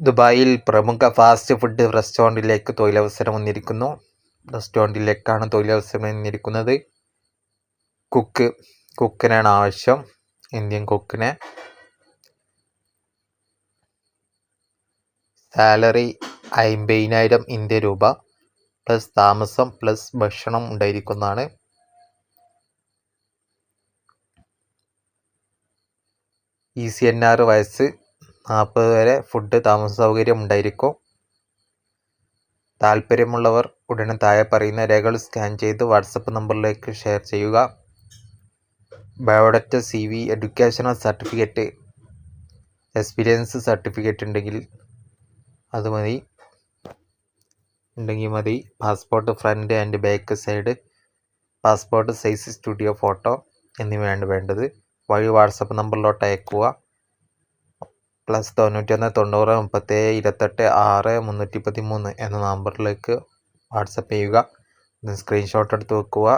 ദുബായിൽ പ്രമുഖ fast food റെസ്റ്റോറന്റിലേക്ക് തൊഴിലവസരം വന്നിരിക്കുന്നു. റെസ്റ്റോറന്റിലേക്കാണ് തൊഴിലവസരം വന്നിരിക്കുന്നത്. കുക്ക് കുക്കിനാണ് ആവശ്യം. ഇന്ത്യൻ കുക്കിനെ. സാലറി അമ്പതിനായിരം ഇന്ത്യ രൂപ പ്ലസ് താമസം പ്ലസ് ഭക്ഷണം ഉണ്ടായിരിക്കുന്നതാണ്. ഇ സി എൻ ആറ് വയസ്സ് നാൽപ്പത് വരെ ഫുഡ് താമസ സൗകര്യം ഉണ്ടായിരിക്കും. താല്പര്യമുള്ളവർ ഉടനെ താഴെ പറയുന്ന രേഖകൾ സ്കാൻ ചെയ്ത് വാട്സപ്പ് നമ്പറിലേക്ക് ഷെയർ ചെയ്യുക. Biodata C V educational certificate experience certificate ഉണ്ടെങ്കിൽ അത് മതി. ഉണ്ടെങ്കിൽ മതി. Passport front and back side passport size studio photo എന്നിവയാണ് വേണ്ടത്. വഴി വാട്സപ്പ് നമ്പറിലോട്ട് അയക്കുക പ്ലസ് തൊണ്ണൂറ്റൊന്ന് തൊണ്ണൂറ് മുപ്പത്തേഴ് ഇരുപത്തെട്ട് ആറ് മുന്നൂറ്റി പതിമൂന്ന് എന്ന നമ്പറിലേക്ക് വാട്സപ്പ് ചെയ്യുക. സ്ക്രീൻഷോട്ട് എടുത്ത് വെക്കുക.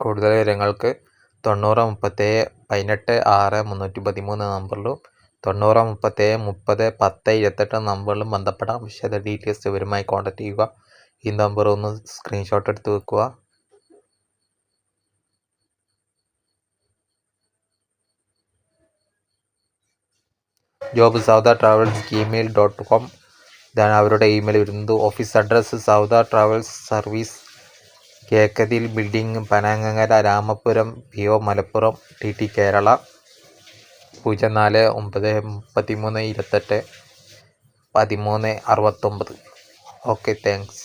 കൂടുതൽ വിവരങ്ങൾക്ക് തൊണ്ണൂറ് മുപ്പത്തേഴ് പതിനെട്ട് ആറ് മുന്നൂറ്റി പതിമൂന്ന് നമ്പറിലും തൊണ്ണൂറ് മുപ്പത്തേഴ് മുപ്പത് പത്ത് ഇരുപത്തെട്ട് നമ്പറിലും ബന്ധപ്പെടാം. വിശദ ഡീറ്റെയിൽസ് വിവരമായി കോൺടാക്ട് ചെയ്യുക. ഈ നമ്പർ ഒന്ന് സ്ക്രീൻഷോട്ട് എടുത്ത് വെക്കുക. Job Sauda travels Gmail dot com ഇതാണ് അവരുടെ ഇമെയിൽ വരുന്നത്. Office address Sauda travels service Kekkathil building Panangara Ramapuram P O Malappuram T T Kerala. പൂജ്യം നാല് ഒമ്പത് മുപ്പത്തി മൂന്ന് ഇരുപത്തെട്ട് പതിമൂന്ന് അറുപത്തൊമ്പത്. Okay thanks